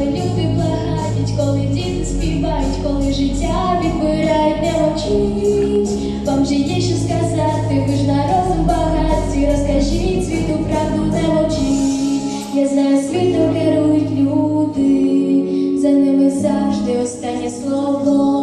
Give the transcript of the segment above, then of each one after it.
люди благають, коли діти співають, коли життя відбирають, не мовчіть. Вам же є що сказати, ви ж на розум багаті, розкажіть світу правду, не мовчіть. Я знаю, світом керують люди, за ними завжди останнє слово.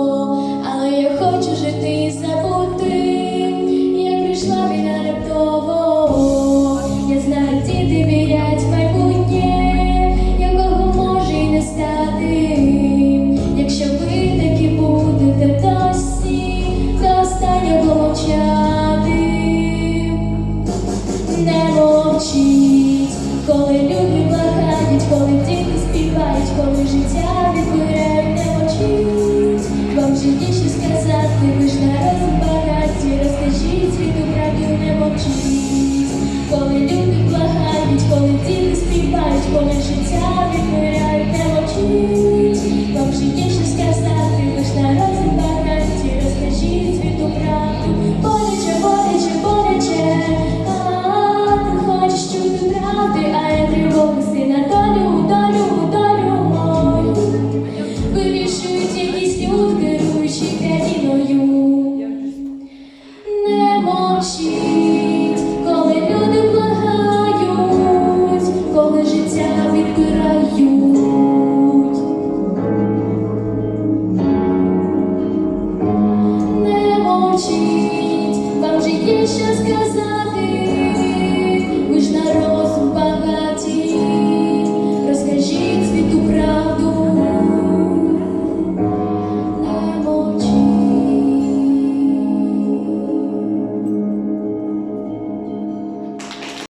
мовчить, коли люди плакають, коли діти співають, коли життя відбирають, не мовчить. Вам житніше сказати, ви ж наразі багаті, розкажіть світу правду не мовчить, коли люди благають, коли діти співають, коли життя. мовчить, вам же є що сказати.